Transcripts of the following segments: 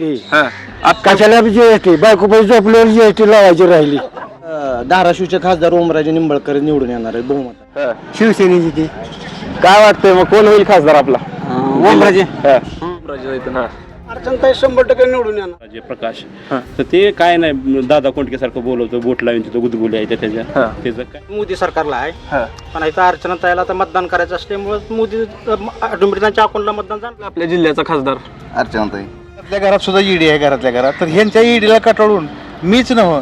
đi. Ha कशाला GST बायको पैसे झोपल्यावर जीएसटी लावायची राहिली. धाराशिवचे खासदार ओमराजे निंबळकर निवडून येणार आहे बहुमत. शिवसेनेची ती. काय वाटतंय मग? कोण होईल खासदार आपला? ओमराजे. अडचण शंभर टक्के निवडून येणार. जे प्रकाश. तर ते काय नाही दादा कोंडकेसारखं बोलवतो बोट लावून तिथं गुदगुली आहे त्या त्याच्या. त्याचं काय? मोदी सरकारला आहे. पण इथं अडचण त्याला आता मतदान करायचं असल्यामुळे मोदी ऑटोमॅटिक त्यांच्या अकाउंटला मतदान झालं. आपल्या जिल्ह्याचा खासदार. अर्चनाताई. आपल्या घरात सुद्धा ईडी आहे घरातल्या घरात. तर ह्यांच्या ईडीला कटाळून मीच नव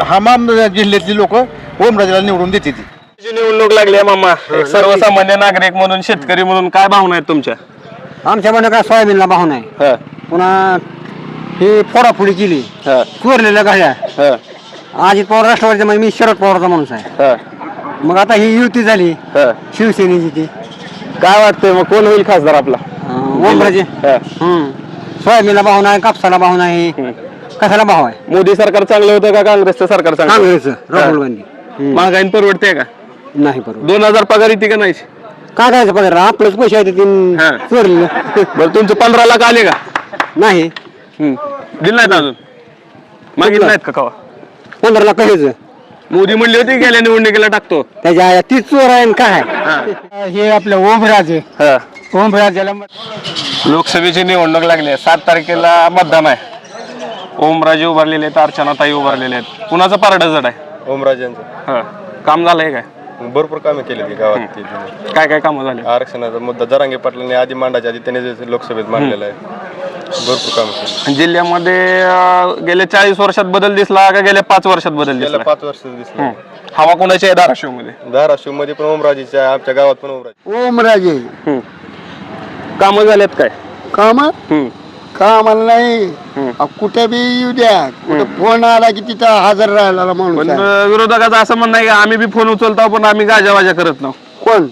हमाम. जिल्ह्यातली लोक ओमराजेला निवडून देते ती. जी निवडणूक लागली आहे मामा. एक सर्वसामान्य नागरिक म्हणून शेतकरी म्हणून काय भावना आहेत तुमच्या? आमच्या म्हणणं काय सोयाबीनला भाव नाही हा, पुन्हा ही फोडाफोडी केली. हा, चोरलेल्या गाड्या. हा, अजित पवार राष्ट्रवादीचा म्हणजे मी शरद पवारचा माणूस आहे. हा, मग आता ही युती झाली. हा. शिवसेनेची ती. काय वाटतंय मग कोण होईल खासदार आपला? अं, ओमराजे. हा. हम्म. सोयाबीनला भाव नाही कापसाला भाव नाही. कशाला भाव आहे? मोदी सरकार चांगलं होतं का काँग्रेसचं सरकार चांगलं काँग्रेसचं राहुल गांधी. महागाईन परवडते का? नाही बरोबर दोन हजार पगार येते का नाही? काय करायचं पगार? आपलंच पैसे आहेत ते हा. चोरलेलं बरं तुमचं पंधरा लाख आले का? नाही. हम्म. दिलं नाहीत अजून? मागितलं नाहीत का कवा? पंधरा लाख कशाचं? मोदी म्हणली होती गेल्या निवडणुकीला टाकतो. त्याच्या आया तीच चोर आहे आणि काय? हे आपलं ओमराजे. हा. ओमराजेला लोकसभेची निवडणूक लागली आहे. सात तारखेला मतदान आहे. ओमराजे उभारलेले आहेत अर्चनाताई उभारलेले आहेत. कुणाचं पारड जड आहे? ओमराजांचं. हा. काम झालंय काय? भरपूर कामे केली ती गावात ती काय काय कामं झाले? आरक्षणाचा मुद्दा जरांगे पाटलांनी आधी मांडायच्या आधी त्याने जे लोकसभेत मांडलेला आहे. भरपूर काम केली जिल्ह्यामध्ये अं, गेल्या चाळीस वर्षात बदल दिसला का गेल्या पाच वर्षात बदल दिसला? पाच वर्ष दिसलं. हवा कोणाची आहे? धाराशिवमध्ये धाराशिवमध्ये पण ओमराजेच्या आहे, आमच्या गावात पण ओमराजे. ओमराजे. कामं झालेत काय? काम? हम्म. कामाला नाही. अहो, कुठे बी येऊ द्या. कुठे फोन आला की तिथं हजर राहिला माणूस पण आहे. अं, विरोधकाचं असं म्हणणं आहे की आम्ही बी फोन उचलतो पण आम्ही गाजावाजा करत नाहो. कोण?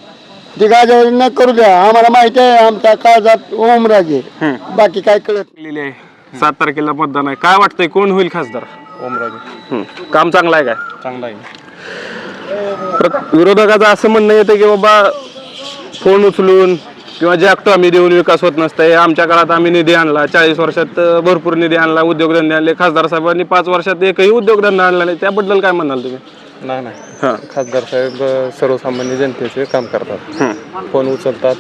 ती गाजावर न करू द्या. आम्हाला माहिती आहे आमच्या काळजात ओमराजे. बाकी काय कळत लिहिले आहे. सात तारखेला मतदान आहे. काय वाटतंय कोण होईल खासदार? ओमराजे. हम्म. काम चांगलं आहे काय? चांगला आहे. विरोधकाचं असं म्हणणं येतं की बाबा फोन उचलून किंवा जागतो आम्ही देऊन विकास होत नसतंय आमच्या काळात आम्ही निधी आणला चाळीस वर्षात भरपूर निधी आणला उद्योगधंदे आणले खासदार साहेबांनी पाच वर्षात एकही उद्योगधंदा आणला नाही त्याबद्दल काय म्हणाल तुम्ही? नाही नाही. हां. खासदार साहेब सर्वसामान्य जनतेचे काम करतात. फोन उचलतात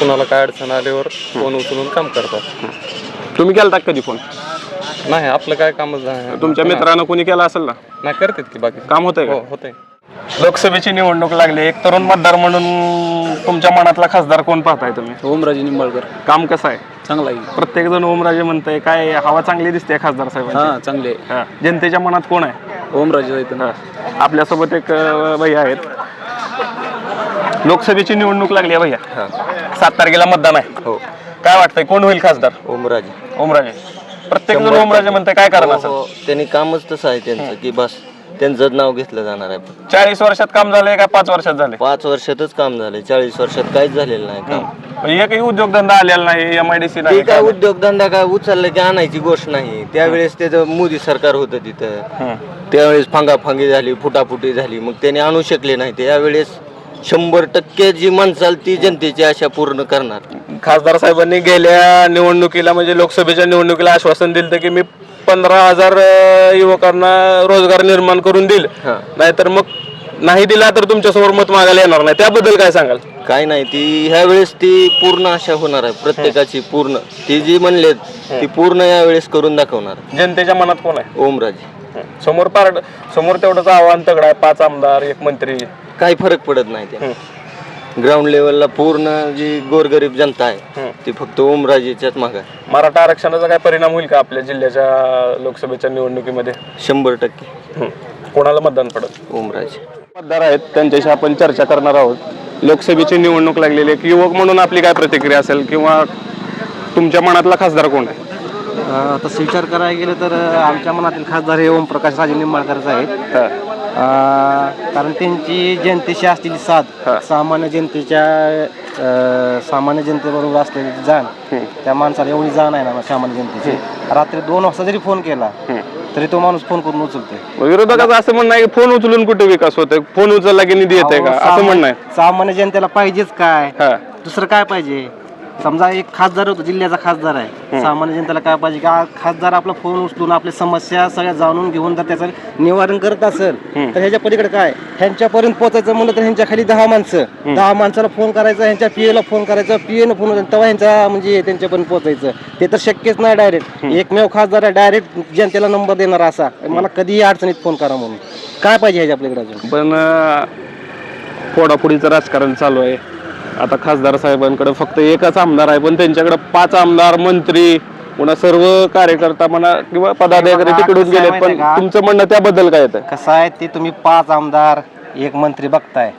कुणाला काय अडचण आल्यावर फोन उचलून काम करतात. तुम्ही केला कधी फोन? नाही आपलं काय कामच नाही. तुमच्या मित्रानं कोणी केला असेल ना? नाही करतात की बाकी. काम होतंय हो होतंय. लोकसभेची निवडणूक लागली. एक तरुण मतदार म्हणून तुमच्या मनातला खासदार कोण पाहताय तुम्ही? ओमराजे निंबाळकर. काम कसं आहे? चांगला आहे. प्रत्येक जण ओमराजे म्हणतंय काय हवा चांगली दिसते खासदार साहेबांची. हा चांगले हा. जनतेच्या मनात कोण आहे? ओमराजे आहेत. ना आपल्यासोबत एक अं, भैया आहेत. लोकसभेची निवडणूक लागली आहे भैया. सात तारखेला मतदान आहे. हो. काय वाटतंय कोण होईल खासदार? ओमराजे. ओमराजे. प्रत्येक जण ओमराजे म्हणतंय काय कारण असेल हो. त्यांनी कामच तसं आहे त्यांचं की बस. त्यांचं नाव घेतलं जाणार आहे. चाळीस वर्षात काम झालंय का पाच वर्षात झाले पाच वर्षातच काम झालंय. चाळीस वर्षात काहीच झालेलं नाही काम. एकही उद्योगधंदा आलेला नाही एम आय डी सी ते नाही काय उद्योगधंदा काय उचललं की आणायची गोष्ट नाही. त्यावेळेस त्याचं मोदी सरकार होतं तिथं. त्यावेळेस फांगाफांगी झाली फुटाफुटी झाली. मग त्याने आणू शकले नाही. त्यावेळेस शंभर टक्के जी म्हणचाल ती जनतेची आशा पूर्ण करणार. खासदार साहेबांनी गेल्या निवडणुकीला म्हणजे लोकसभेच्या निवडणुकीला आश्वासन दिलं होतं की मी पंधरा हजार अं, युवकांना रोजगार निर्माण करून देईल. नाहीतर मग नाही दिला तर तुमच्यासमोर मत मागायला येणार नाही. त्याबद्दल काय सांगाल? काय नाही ती ह्या वेळेस ती पूर्ण आशा होणार आहे प्रत्येकाची पूर्ण. ती जी म्हणलेत ती पूर्ण यावेळेस करून दाखवणार. जनतेच्या मनात कोण आहे? ओमराजे. समोर पार समोर तेवढंच आव्हान तगड आहे पाच आमदार एक मंत्री. काही फरक पडत नाही ग्राउंड लेवलला पूर्ण जी गोरगरीब जनता आहे ती फक्त ओमराजेच्याच माग आहे. मराठा आरक्षणाचा काय परिणाम होईल का आपल्या जिल्ह्याच्या लोकसभेच्या निवडणुकीमध्ये? शंभर टक्के. कोणाला मतदान पडत ओमराजे. मतदार आहेत त्यांच्याशी आपण चर्चा करणार आहोत. लोकसभेची निवडणूक लागलेली आहे. एक युवक म्हणून आपली काय प्रतिक्रिया असेल किंवा तुमच्या मनातला खासदार कोण आहे? तसं विचार करायला गेलं तर अ, आमच्या मनातील खासदार हे ओमप्रकाश राजे निंबाळकरच आहेत. अ, कारण त्यांची जनतेशी असलेली साथ सामान्य जनतेच्या अ, सामान्य जनतेबरोबर असलेली जाण त्या माणसाला एवढी जाण आहे ना सामान्य जनतेची. रात्री दोन वाजता जरी फोन केला तरी तो माणूस फोन करून उचलते विरोधकाचं असं म्हणणं आहे की फोन उचलून कुठे विकास होतोय? फोन उचलला की निधी येते का? असं म्हणणं आहे. सामान्य जनतेला पाहिजेच काय? हा. दुसरं काय पाहिजे? समजा एक खासदार होतो जिल्ह्याचा खासदार आहे. सामान्य जनतेला काय पाहिजे? की खासदार आपला फोन उचलून आपल्या समस्या सगळ्या जाणून घेऊन जर त्याचं निवारण करत असेल तर ह्याच्या पलीकडे काय? ह्यांच्यापर्यंत पोहोचायचं म्हणलं तर ह्यांच्या खाली दहा माणसं. दहा माणसाला फोन करायचा ह्यांच्या पीएला फोन करायचा पीएनं फोन तेव्हा ह्यांचा म्हणजे त्यांच्यापर्यंत पोहोचायचं ते तर शक्यच नाही डायरेक्ट एकमेव खासदार आहे डायरेक्ट जनतेला नंबर देणार असा. मला कधीही अडचणीत फोन करा म्हणून. काय पाहिजे ह्याच्या पलीकडे अजून? पण अं, फोडाफोडीचं राजकारण चालू आहे. आता खासदार साहेबांकडे फक्त एकच आमदार आहे पण त्यांच्याकडे पाच आमदार मंत्री पुन्हा सर्व कार्यकर्ता म्हणा किंवा पदाधिकारी तिकडून गेले पण? तुमचं म्हणणं त्याबद्दल काय येतं? कसं आहे ते तुम्ही पाच आमदार एक मंत्री बघताय.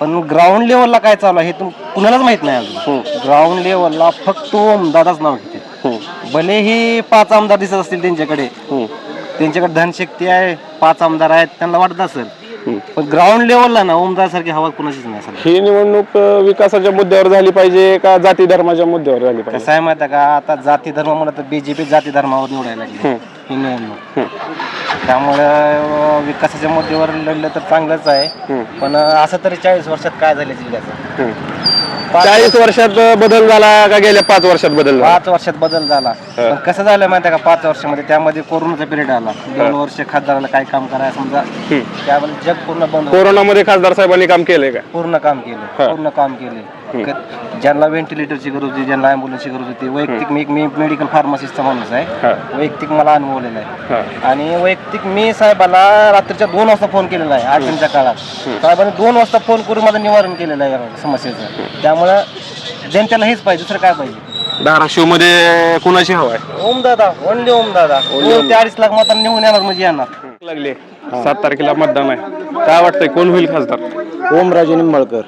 पण ग्राउंड लेवलला काय चालू आहे हे तुम कुणालाच माहीत नाही अजून. ग्राउंड लेवलला फक्त ओमदादाच नाव घेते. भले ही पाच आमदार दिसत असतील त्यांच्याकडे त्यांच्याकडे धनशक्ती आहे पाच आमदार आहेत त्यांना वाटत असेल. पण ग्राउंड लेवलला ना ओमदार सारखी हवा कुणाचीच नाही सध्या ही निवडणूक अं, विकासाच्या मुद्द्यावर झाली पाहिजे का जाती धर्माच्या मुद्द्यावर झाली पाहिजे? कसं आहे माहिती आहे का? आता जाती धर्म म्हणलं तर बीजेपी जाती धर्मावर निवडायला लागली. ही निवडणूक. त्यामुळं अं, विकासाच्या मुद्द्यावर लढलं तर चांगलंच आहे. पण अं, असं तरी चाळीस वर्षात काय झालं जिल्ह्याचं? चाळीस वर्षात बदल झाला का गेल्या पाच वर्षात बदल झाला? पाच वर्षात बदल झाला. पण कसं झालं माहिती का पाच वर्षामध्ये? त्यामध्ये कोरोनाचा पिरियड आला. दोन वर्ष खासदाराला काय काम करायला समजा? त्यावेळेला जग पूर्ण बंद. कोरोनामध्ये खासदार साहेबांनी काम केलंय का? पूर्ण काम केलं. पूर्ण काम केले. क- ज्यांना व्हेंटिलेटरची गरज होती ज्यांना अँब्युलन्सची गरज होती वैयक्तिक मी मी मेडिकल फार्मासिस्टचा माणूस आहे. वैयक्तिक मला अनुभवलेला आहे. आणि वैयक्तिक मी साहेबाला रात्रीच्या दोन वाजता फोन केलेला आहे अडचणीच्या काळात. साहेबांनी दोन वाजता फोन करून माझं निवारण केलेलं आहे समस्येचं. त्यामुळं जनतेला हेच पाहिजे दुसरं काय पाहिजे? धाराशिवमध्ये कुणाची हवा आहे? ओम दादा ओनली ओम दादा. दोन ते अडीच लाख मतांनी निवडून येणार म्हणजे येणार. लागले. सात तारखेला मतदान आहे. काय वाटतंय? कोण होईल खासदार? ओमराजे निंबाळकर.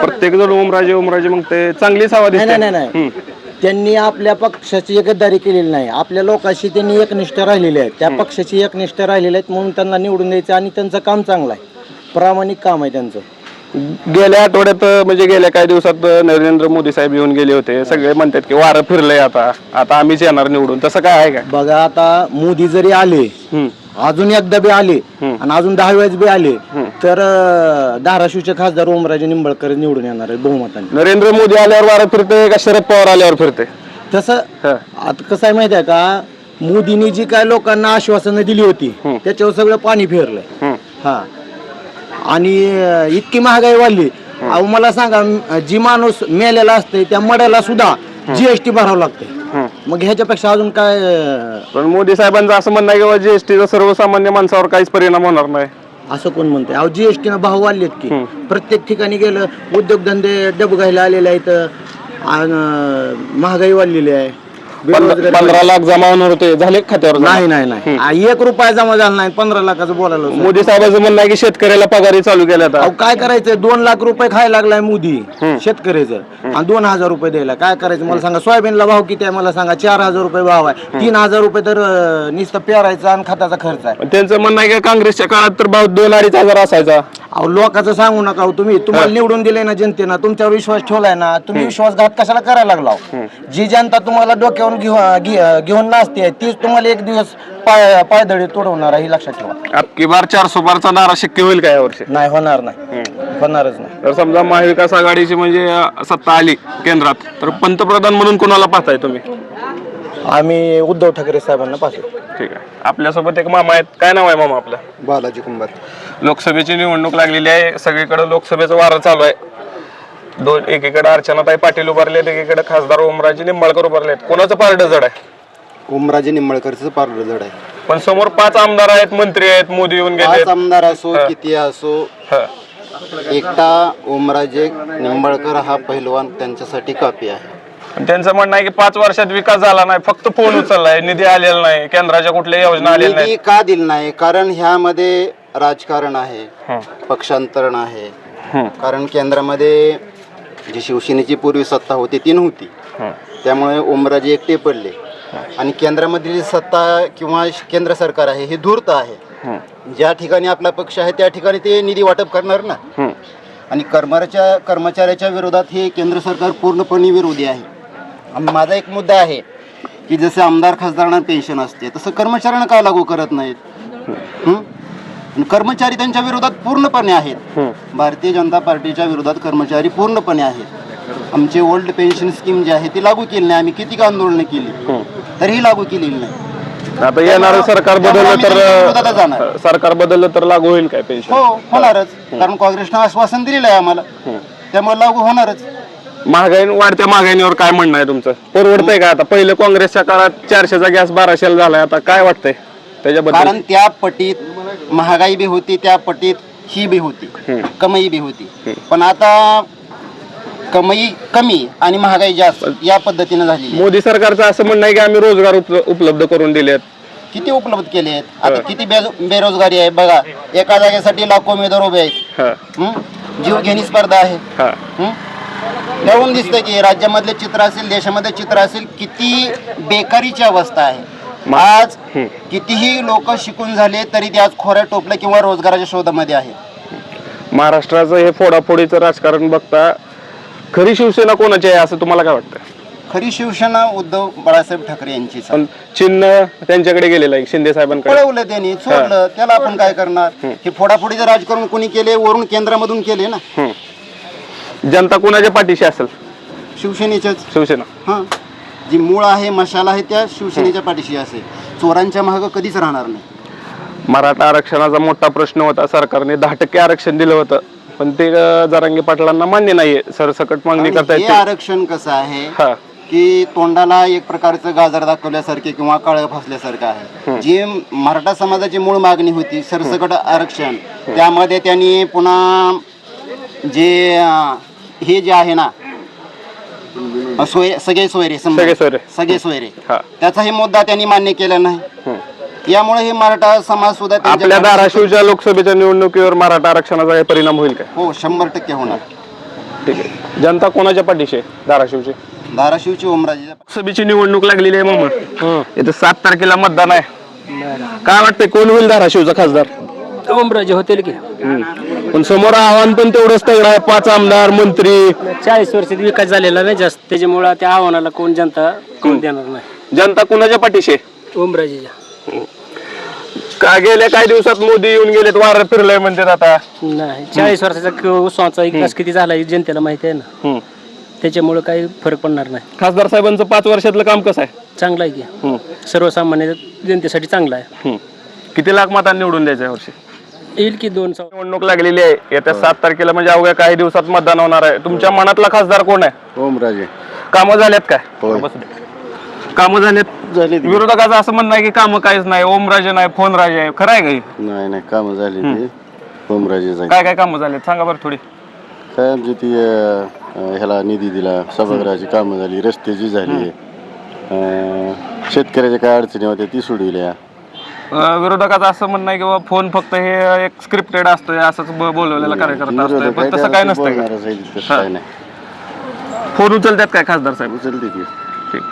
प्रत्येक जण ओमराजे ओमराजे मग ते हवा दिसते. नाही नाही नाही. त्यांनी आपल्या पक्षाची एकदारी केलेली नाही. आपल्या लोकांशी त्यांनी एकनिष्ठ राहिलेले आहेत. त्या पक्षाची एकनिष्ठ राहिलेले आहेत म्हणून त्यांना निवडून द्यायचं आणि त्यांचं काम चांगलं आहे. प्रामाणिक काम आहे त्यांचं. गेल्या आठवड्यात म्हणजे गेल्या काही दिवसात नरेंद्र मोदी साहेब येऊन गेले होते. सगळे म्हणतात की वारं फिरलंय आता. आता आम्हीच येणार निवडून. तसं काय आहे का? बघा आता मोदी जरी आले अजून एकदा बी आले आणि अजून दहा वेळेस बी आले तर अं, धाराशिवचे खासदार ओमराजे निंबाळकर निवडून येणार आहे बहुमताने. नरेंद्र मोदी आल्यावर वारं फिरते का शरद पवार आल्यावर फिरते तसं आता कसं आहे माहिती आहे का? मोदींनी जी काय लोकांना आश्वासनं दिली होती त्याच्यावर सगळं पाणी फिरलंय. हा. आणि अं, इतकी महागाई वाढली. अहो मला सांगा जी माणूस मेलेला असते त्या मड्याला सुद्धा जीएसटी भरावं लागते मग ह्याच्यापेक्षा अजून काय अं, पण मोदी साहेबांचं असं म्हणणं आहे की जीएसटीचा सर्वसामान्य माणसावर काहीच परिणाम होणार नाही. असं कोण म्हणतंय? अहो जीएसटी न भाव वाढलेत की. प्रत्येक ठिकाणी गेलं उद्योगधंदे डबघायला आलेले आहेत महागाई वाढलेली आहे. पंधरा लाख जमा होणार होते झाले का खात्यावर जमा? नाही नाही नाही. आ, एक रुपया जमा झाला नाही पंधरा लाखाचं बोलायला होतं. मोदी साहेबांचं म्हणणं आहे की शेतकऱ्याला पगारी चालू केल्या आता. अहो काय करायचं दोन लाख रुपये खायला लागलाय मोदी शेतकऱ्याचं. आणि दोन हजार रुपये द्यायला. काय करायचं? मला सांगा सोयाबीनला भाव किती आहे? मला सांगा चार हजार रुपये भाव आहे. तीन हजार रुपये तर अं, नुसतं पेरायचा आणि खताचा खर्च आहे. त्यांचं म्हणणं आहे की काँग्रेसच्या काळात तर भाव दोन अडीच हजार असायचा. अहो लोकांचं सांगू नका हो तुम्ही. तुम्हाला निवडून दिले ना जनतेनं. तुमच्यावर विश्वास ठेवलाय ना. तुम्ही विश्वासघात कशाला करायला लागला हो? जी जनता तुम्हाला डोक्यावर घेऊन घे- घेऊन नाचते तीच तुम्हाला एक दिवस पाय पायदळी तोडवणार आहे हे लक्षात ठेवा. अबकी बार चारशे बारचा नारा शक्य होईल का यावर्षी नाही होणार नाही. होणारच नाही. तर समजा महाविकास आघाडीची म्हणजे अं, सत्ता आली केंद्रात तर पंतप्रधान म्हणून कोणाला पाहताय तुम्ही? आम्ही उद्धव ठाकरे साहेबांना पाहतो. ठीक आहे. आपल्यासोबत एक मामा आहेत. काय नाव आहे मामा आपलं? बालाजी कुंभार. लोकसभेची निवडणूक लागलेली आहे. सगळीकडे लोकसभेचं वारं चालू आहे. दोन एकीकडे अर्चनाताई पाटील उभारले आहेत एकीकडे खासदार ओमराजे निंबाळकर उभारले आहेत. कोणाचं पारड जड आहे? ओमराजे निंबाळकरचं पारड जड आहे. पण समोर पाच आमदार आहेत मंत्री आहेत मोदी येऊन गेले पाच आमदार असो किती असो एकटा ओमराजे निंबाळकर हा पहिलवान त्यांच्यासाठी कापी आहे. त्यांचं म्हणणं आहे की पाच वर्षात विकास झाला नाही फक्त फोन उचललाय निधी आलेला नाही केंद्राच्या कुठल्या योजना आलेल्या निधी का दिला नाही? कारण ह्यामध्ये राजकारण आहे पक्षांतरण आहे. कारण केंद्रामध्ये जी शिवसेनेची पूर्वी सत्ता होती ती नव्हती. त्यामुळे ओमराजे एकटे पडले. आणि केंद्रामधील सत्ता किंवा केंद्र सरकार आहे हे धूर्त आहे. ज्या ठिकाणी आपला पक्ष आहे त्या ठिकाणी ते निधी वाटप करणार ना. आणि कर्मचाऱ्याच्या कर्मचाऱ्याच्या विरोधात हे केंद्र सरकार पूर्णपणे विरोधी आहे. आणि माझा एक मुद्दा आहे की जसे आमदार खासदारांना पेन्शन असते तसं कर्मचाऱ्यांना का लागू करत नाहीत? हं? आणि कर्मचारी त्यांच्या विरोधात पूर्णपणे आहेत. भारतीय जनता पार्टीच्या विरोधात कर्मचारी पूर्णपणे आहेत. आमचे ओल्ड पेन्शन स्कीम जी आहे ती लागू केली नाही. आम्ही किती आंदोलनं केली? तरीही लागू केलेली नाही. आता येणारं सरकार बदललं तर. सरकार बदललं तर लागू होईल काय पेन्शन हो होणारच. कारण काँग्रेसनं आश्वासन दिलेलं आहे आम्हाला. त्यामुळे लागू होणारच. महागाई वाढत्या महागाईवर काय म्हणणं आहे तुमचं? परवडतंय का आता? पहिलं काँग्रेसच्या काळात चारशेचा गॅस बाराशेला झालाय. आता काय वाटतंय? त्याच्याबद्दल कारण त्या पटीत महागाई बी होती त्या पटीत ही बी होती कमाई बी होती. पण आता कमाई कमी आणि महागाई जास्त या पद्धतीने झाली मोदी सरकारचं असं म्हणणं आहे की आम्ही रोजगार उप- उपलब्ध करून दिलेत. किती उपलब्ध केले आहेत आता किती बेरो- बेरोजगारी आहे बघा. एका जागेसाठी लाखो उमेदवार उभे आहेत. हा. हं? जीव घेणी स्पर्धा आहे. हा. हं? त्याहून दिसतं की राज्यामधले चित्र असेल देशामध्ये चित्र असेल किती बेकारीची अवस्था आहे. आज कितीही लोक शिकून झाले तरी ते आज खोऱ्या टोपल्या किंवा रोजगाराच्या शोधामध्ये आहेत. महाराष्ट्राचं हे फोडाफोडीचं राजकारण बघता खरी शिवसेना कोणाची आहे असं तुम्हाला काय वाटतं खरी शिवसेना उद्धव बाळासाहेब ठाकरे यांचीच आहे. पण चिन्ह त्यांच्याकडे गेलेलं आहे शिंदे साहेबांकडे. पळवलं त्यांनी सोडलं त्याला आपण काय करणार? हे फोडाफोडीचं राजकारण कोणी केले? वरून केंद्रामधून केले ना. जनता कोणाच्या पाठीशी असेल? शिवसेनेच्याच. शिवसेना. हां. जी मूळ आहे मशाला आहे त्या शिवसेनेच्या पाठीशी असेल. चोरांच्या मागं कधीच राहणार नाही. मराठा आरक्षणाचा मोठा प्रश्न होता. सरकारने दहा टक्के आरक्षण दिलं होतं. पण ते अं, जरांगे पाटलांना मान्य नाहीये. सरसकट मागणी आणि हे करतायत आरक्षण कसं आहे की तोंडाला एक प्रकारचं गाजर दाखवल्यासारखे किंवा काळं फासल्यासारखं आहे. जी मराठा समाजाची मूळ मागणी होती सरसकट आरक्षण. त्यामध्ये त्यांनी पुन्हा जे अं, हे जे आहे ना सोय सगळे सोयरे समजा. सगळे सोयरे. सगळे सोयरे. हा. त्याचाही मुद्दा त्यांनी मान्य केला नाही. यामुळे हे मराठा समाज सुद्धा त्यांच्या आपल्या धाराशिवच्या लोकसभेच्या निवडणुकीवर मराठा आरक्षणाचा काही परिणाम होईल काय हो शंभर टक्के होणार. ठीक आहे. जनता कोणाच्या पाठीशी आहे धाराशिवची? धाराशिवची ओमराजे लोकसभेची निवडणूक लागलेली आहे मामा. इथं सात तारखेला मतदान आहे. काय वाटतंय? कोण होईल धाराशिवचा खासदार? ओमराजे होतील की. पण समोर आव्हान पण तेवढंच तगड आहे. पाच आमदार मंत्री. चाळीस वर्षात विकास झालेला नाही जास्त. त्याच्यामुळे त्या आव्हानाला कोण जनता कोण देणार नाही. जनता कुणाच्या पाठीशी? आहे ओमराजेच्या का गेल्या काही दिवसात मोदी येऊन गेलेत वार फिरलंय म्हणतात आता. नाही चाळीस वर्षाचा क- उत्सवाचा विकास किती झाला हे जनतेला माहिती आहे ना. त्याच्यामुळे काही फरक पडणार नाही. खासदार साहेबांचं पाच वर्षातलं काम कसं आहे? चांगला आहे की. सर्वसामान्य जनतेसाठी चांगला आहे. किती लाख मतांनी निवडून द्यायचं वर्षी? येईल की दोन निवडणूक लागलेली आहे. येत्या सात तारखेला म्हणजे अवघ्या काही दिवसात मतदान होणार आहे. तुमच्या मनातला खासदार कोण आहे? ओमराजे कामं झाल्यात काय? बसू दे. कामं झालेत? झाले विरोधकाचं असं म्हणणं आहे की कामं काहीच नाही. ओमराजे नाही फोन राजे आहे. खरं आहे का हे? नाही नाही. कामं झाली ती ओमराजे काय काय कामं झालेत? सांगा बरं थोडी. काय आमची ती अं, अं, ह्याला निधी दिला. सभागृहाची कामं झाली रस्त्याची झाली. अं, शेतकऱ्याच्या काय अडचणी होत्या ती सोडविल्या. विरोधकाचं असं म्हणणं आहे की बाबा फोन फक्त हे एक स्क्रिप्टेड असतोय असंच ब- बोलवलेला कार्यकर्ता असतोय. पण तसं काय नसतंय. का? नाही. फोन उचलतात काय खासदार साहेब? उचलते की. ठीक.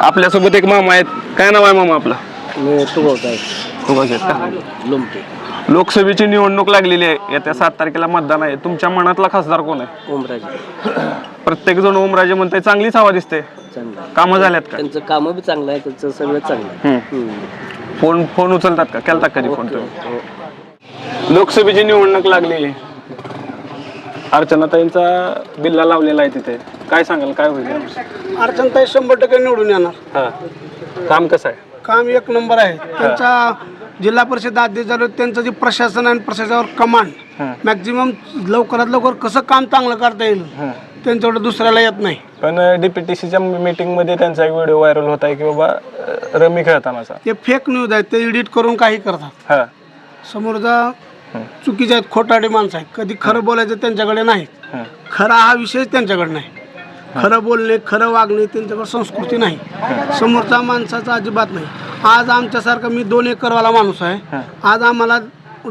आपल्यासोबत एक मामा आहेत. काय नाव आहे मामा आपलं? उगाच आहेत का? लोकसभेची निवडणूक लागलेली आहे. येत्या सात तारखेला मतदान आहे. तुमच्या मनातला खासदार कोण आहे? ओमराजे. प्रत्येक जण ओमराजे म्हणते चांगलीच हवा दिसते. चांगलं. कामं झाल्यात का? त्यांचं कामं बी चांगलं आहे त्यांचं सगळं चांगलं आहे. फोन फोन उचलतात का? केलता कधी फोन तुम्ही? लोकसभेची निवडणूक लागली अर्चनाताईंचा बिल्ला लावलेला आहे तिथे. काय सांगाल काय होईल? अडचणताई शंभर टक्के निवडून येणार. हा. काम कसं आहे? काम एक नंबर आहे. त्यांचा जिल्हा परिषद अध्यक्ष झालो त्यांचं जे प्रशासन आणि प्रशासनावर कमांड. मॅक्झिमम लवकरात लवकर कसं काम चांगलं करता येईल? त्यांच्याकडे दुसऱ्याला येत नाही. पण डीपीटीसीच्या मीटिंगमध्ये त्यांचा एक व्हिडिओ व्हायरल होत आहे की बाबा अं, रमी खेळतानाचा. ते फेक न्यूज आहेत ते एडिट करून काही करतात. हा. समोरचा चुकीचे आहेत खोटाडे माणसं आहेत. कधी खरं बोलायचं त्यांच्याकडे नाही. खरा हा विषयच त्यांच्याकडे नाही. खरं बोलणे खरं वागणे त्यांच्याकडे संस्कृती नाही. समोरचा माणसाचा अजिबात नाही. आज आमच्यासारखा मी दोन एकरवाला माणूस आहे. आज आम्हाला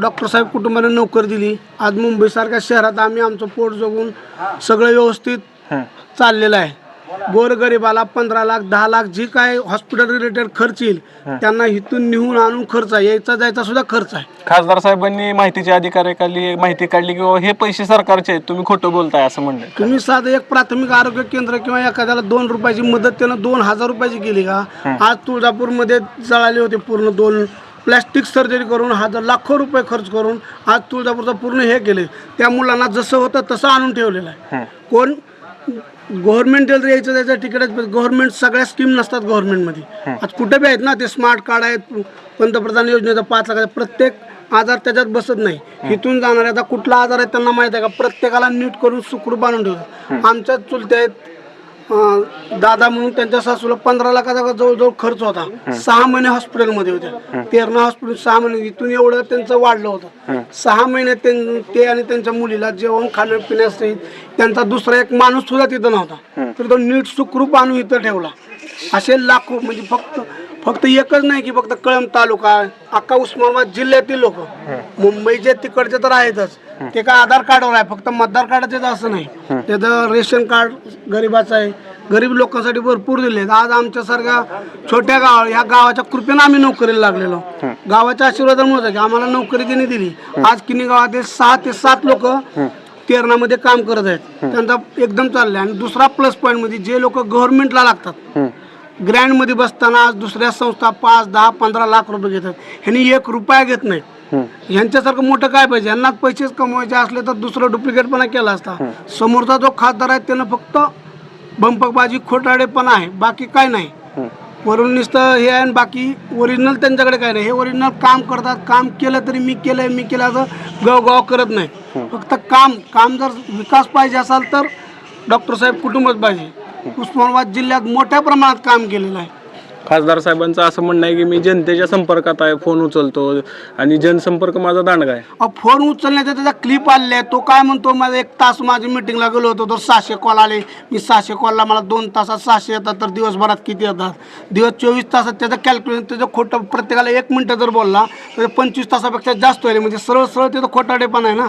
डॉक्टर साहेब कुटुंबाने नोकरी दिली. आज मुंबईसारख्या शहरात आम्ही आमचं पोट जगून सगळं व्यवस्थित चाललेलं आहे. गोरगरिबाला पंधरा लाख दहा लाख जी काय हॉस्पिटल रिलेटेड खर्च येईल त्यांना इथून निघून आणून खर्च आहे. यायचा जायचा सुद्धा खर्च आहे. खासदार साहेबांनी माहितीच्या अधिकाऱ्याखाली माहिती काढली की बाबा हे पैसे सरकारचे आहेत तुम्ही खोटं बोलताय असं म्हणलं. तुम्ही साधं एक प्राथमिक आरोग्य केंद्र किंवा एखाद्याला दोन रुपयाची मदत त्यानं दोन हजार रुपयाची केली का? आज तुळजापूरमध्ये जळाले होते पूर्ण दोन प्लॅस्टिक सर्जरी करून हजार लाखो रुपये खर्च करून आज तुळजापूरचं पूर्ण हे केले त्या मुलांना जसं होतं तसं आणून ठेवलेलं आहे. कोण गव्हर्नमेंट यायचं त्याचं तिकीट गव्हर्नमेंट सगळ्या स्कीम नसतात गव्हर्नमेंटमध्ये आज कुठे बी आहेत ना ते स्मार्ट कार्ड आहेत पंतप्रधान योजनेचा पाच लाखाचा प्रत्येक आजार त्याच्यात बसत नाही. इथून जाणारे आता कुठला आजार आहे त्यांना माहिती आहे का? प्रत्येकाला नीट करून सुखरूप आणून ठेवतो आमच्या चुलते आहेत अं, दादा म्हणून त्यांच्या सासूला पंधरा लाखाचा जवळजवळ खर्च होता. सहा महिने हॉस्पिटलमध्ये होते तेरणा हॉस्पिटल सहा महिने इथून एवढं त्यांचं वाढलं होतं. सहा महिने त्यां- ते आणि त्यांच्या मुलीला जेवण खाणं पिण्यासहित त्यांचा दुसरा एक माणूस सुद्धा तिथं नव्हता. तर तो नीट सुखरूप आणून इथं ठेवला. असे लाखो म्हणजे फक्त फक्त एकच नाही की फक्त कळंब तालुका अख्खा उस्मानाबाद जिल्ह्यातील लोक. मुंबईचे तिकडचे तर आहेतच. ते काय आधार कार्डवर आहे फक्त मतदार कार्डाचेच असं नाही. त्याचं रेशन कार्ड गरीबाचं आहे. गरीब लोकांसाठी भरपूर दिले. आज आमच्यासारख्या छोट्या गाव ह्या गावाच्या कृपेनं आम्ही नोकरीला लागलेलो. गावाच्या आशीर्वादामुळे की आम्हाला नोकरी त्यांनी दिली. आज किनी गावातील सहा ते सात लोक तेरणामध्ये काम करत आहेत. त्यांचा एकदम चाललंय. आणि दुसरा प्लस पॉईंटमध्ये जे लोक गव्हर्नमेंटला लागतात ग्रँडमध्ये बसताना आज दुसऱ्या संस्था पाच दहा पंधरा लाख रुपये घेतात. ह्यांनी एक रुपया घेत नाहीत ह्यांच्यासारखं मोठं काय पाहिजे? यांना पैसेच कमवायचे असले तर दुसरं डुप्लिकेटपणा केला असता. समोरचा जो खासदार आहे त्यानं फक्त बंपकबाजी खोटाडेपणा आहे. बाकी काय नाही. वरून नुसतं हे आहे आणि बाकी ओरिजिनल त्यांच्याकडे काय नाही. हे ओरिजिनल काम करतात. काम केलं तरी मी केलंय मी केलं असं गव गव करत नाही. फक्त काम काम जर विकास पाहिजे असाल तर डॉक्टर साहेब कुटुंबच पाहिजे. उस्मानाबाद जिल्ह्यात मोठ्या प्रमाणात काम केलेलं आहे. खासदार साहेबांचं असं म्हणणं आहे की मी जनतेच्या संपर्कात आहे फोन उचलतो आणि जनसंपर्क माझा दांडगा आहे. अहो, फोन उचलण्याचा त्याचा क्लिप आलेला आहे. तो काय म्हणतो माझा एक तास माझी मिटिंगला गेलो होतो तर सहाशे कॉल आले. मी सहाशे कॉलला मला दोन तासात सहाशे येतात तर दिवसभरात किती येतात? दिवस चोवीस तासात त्याचं कॅल्क्युलेशन त्याचं खोटं प्रत्येकाला एक मिनटं जर बोलला तर पंचवीस तासापेक्षा जास्त होईल. म्हणजे सरळ सरळ त्याचं खोटाडेपण आहे ना?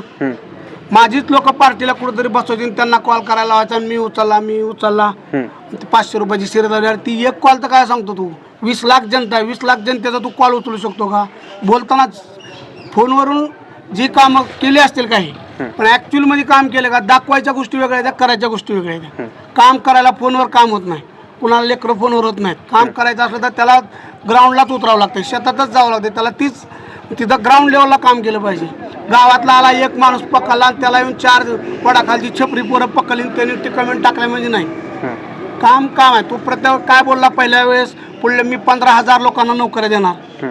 माझीच लोक पार्टीला कुठेतरी बसवायची त्यांना कॉल करायला लावायचा मी उचलला मी उचलला. पाचशे रुपयाची शिरदारी अरे ती एक कॉल तर काय सांगतो तू? वीस लाख जनता आहे वीस लाख जनतेचा तू कॉल उचलू शकतो का? बोलतानाच फोनवरून जी कामं केली असतील काही पण ऍक्च्युअलमध्ये काम केलं का? दाखवायच्या गोष्टी वेगळ्या आहेत करायच्या गोष्टी वेगळ्या काम करायला फोनवर काम होत नाही. कुणाला लेकरं फोनवर होत नाहीत. काम करायचं असलं तर त्याला ग्राउंडलाच उतरावं लागतं. शेतातच जावं लागतं. त्याला तीच तिथं ग्राउंड लेवलला काम केलं पाहिजे. गावातला आला एक माणूस पकडला आणि त्याला येऊन चार वडाखालची छपरी पोरं पकडली त्याने टिकमेंट टाकल्या म्हणजे नाही. काम काम आहे. तू प्रत्येक काय बोलला? पहिल्या वेळेस पुढले मी पंधरा हजार लोकांना नोकऱ्या देणार.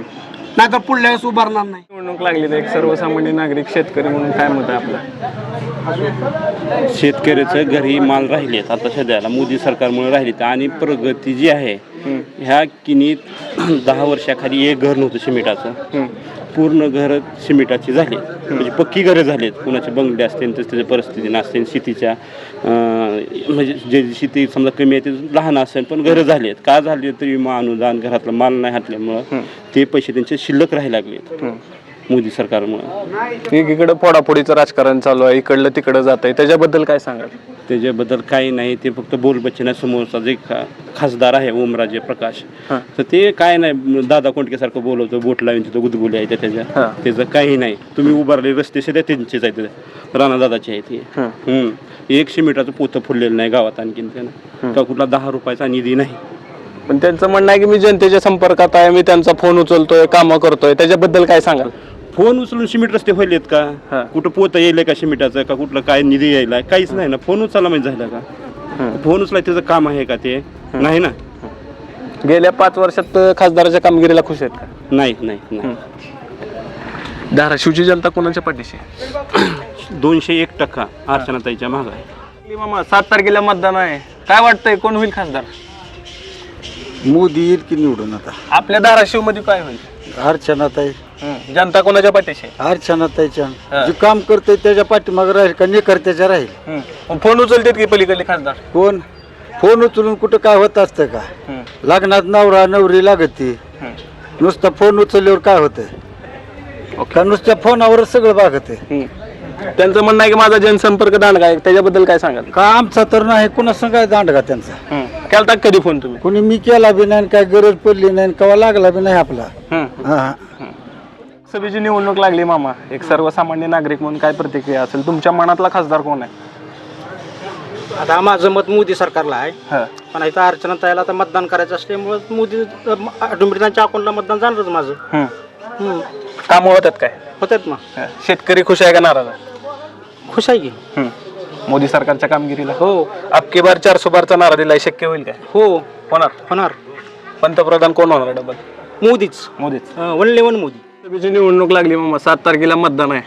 नाहीतर पुढल्या वेळेस उभारणार नाही. निवडणूक लागली तर एक सर्वसामान्य नागरिक शेतकरी म्हणून काय मत आहे आपलं? शेतकऱ्याचं घरी माल राहिलेत. आता सध्याला मोदी सरकारमुळे राहिलेत. आणि प्रगती जी आहे ह्या किनीत दहा वर्षाखाली एक घर नव्हतं सिमेंटाचं. पूर्ण घर सिमेंटाची झाली. म्हणजे पक्की घरं झालीत. कुणाचे बंगले असतील तर त्याच्या परिस्थिती नसतील शेतीच्या म्हणजे जे शेती समजा कमी आहे ते लहान असेल पण घरं झाली आहेत का झाली तरी विमा अनुदान घरातला माल नाही हाटल्यामुळं ते पैसे त्यांचे शिल्लक राहायला लागलेत. मोदी सरकारमुळं. एकीकडे फोडाफोडीचं राजकारण चालू आहे इकडलं तिकडं जात आहे. त्याच्याबद्दल काय सांगाल? त्याच्याबद्दल काही नाही ते फक्त बोलबच्चन समोरचा जे खा खासदार आहे ओमराजे प्रकाश. तर ते काय नाही दादा कोंडकेसारखं बोलवतो बोट लावून तिथं गुदगुले आहे त्याच्या. त्याचं काही नाही. तुम्ही उभारले रस्ते सध्या त्यांचेच आहेत. राणा दादाचे आहेत हे. हम्म. एक शिमिटाचं पोतं फुललेलं नाही गावात आणखीन त्यानं. का कुठला दहा रुपयाचा निधी नाही. पण त्यांचं म्हणणं आहे की मी जनतेच्या संपर्कात आहे मी त्यांचा फोन उचलतोय कामं करतोय. त्याच्याबद्दल काय सांगाल? फोन उचलून सिमेंट रस्ते व्हायलेत का? कुठं पोतं येईल का सिमेंटाचं का कुठलं काय निधी यायला काहीच नाही ना. फोन उचलला म्हणजे झालं का? फोन उचलाय त्याचं काम आहे का ते? नाही ना. गेल्या पाच वर्षात खासदाराच्या कामगिरीला खुश आहेत का? नाही नाही नाही. धाराशिवची जनता कोणाच्या पाठीशी? आहे? दोनशे एक टक्का अर्चनाताईच्या माग. आहे मामा सात तारखेला मतदान आहे. काय वाटतंय? कोण होईल खासदार? मोदी येईल की निवडून आता? आपल्या धाराशिवमध्ये काय होईल? अर्चनाताई. हं. जनता कोणाच्या पाठीशी? आहे? अर्चनाताईच्या जे काम करते त्याच्या पाठीमागे राहील का? नेकर्त्याच्या राहील. हं. मग फोन उचलतात की पलीकडले खासदार? कोण? फोन उचलून कुठं काय होत असतं का. लग्नात नवरा नवरी लागते. हं. नुसतं फोन उचलल्यावर काय होतं का नुसत्या फोनावरच सगळं बागत त्यांचं म्हणणं आहे की माझा जनसंपर्क दांडगा आहे. त्याच्याबद्दल काय सांगाल? का आमचा तर नाही कुणा काय दांडगा त्यांचा? केलता का कधी फोन तुम्ही? कोणी मी केला बी नाही काय गरज पडली नाही कवा लागला बी नाही आपला. हा. सभेची निवडणूक लागली मामा. एक सर्वसामान्य नागरिक म्हणून काय प्रतिक्रिया असेल? तुमच्या मनातला खासदार कोण आहे? आता माझं मत मोदी सरकारला आहे. हा. पण इथं अर्चना ताईला आता मतदान करायचं असल्यामुळं मोदी त्यांच्या अकाउंटला मतदान जाणारच माझं. हम्म. हम्म. कामं होतात काय? होतात मग हा. शेतकरी खुश आहे का नाराज? आहे खुश आहे की. हम्म. मोदी सरकारच्या कामगिरीला? हो. अबकी बार चारशे बारचा नारा दिलाय शक्य होईल काय? हो. होणार. होणार. पंतप्रधान कोण होणार डबल? मोदीच. मोदीच. One eleven Modi. सभेची निवडणूक लागली मामा सात तारखेला मतदान आहे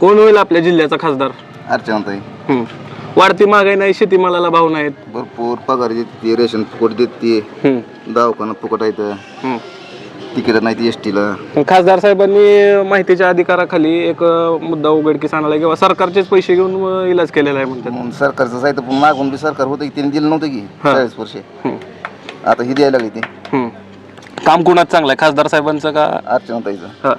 कोण होईल आपल्या जिल्ह्याचा खासदार अर्चनाताई हम्म. वाढती महागाई नाही शेतीमालाला भाव नाहीत भरपूर पगार देते रेशन फुकट देते हम्म. दवाखाना फुकट हम्म. तिकीट नाही एस टीला पण खासदार साहेबांनी माहितीच्या अधिकाराखाली एक अं, मुद्दा उघडकीस आणला किंवा सरकारचेच पैसे घेऊन अं, इलाज केलेला आहे म्हणतात मग सरकारचं साहित्य पण मागून बी सरकार होतं की त्यांनी दिलं नव्हतं की. चाळीस वर्षे हम्म. आता ही द्यायला लागली ती हम्म. काम कुणाच चांगलं आहे? खासदार साहेबांचं का? अर्चनाताईचं. हा.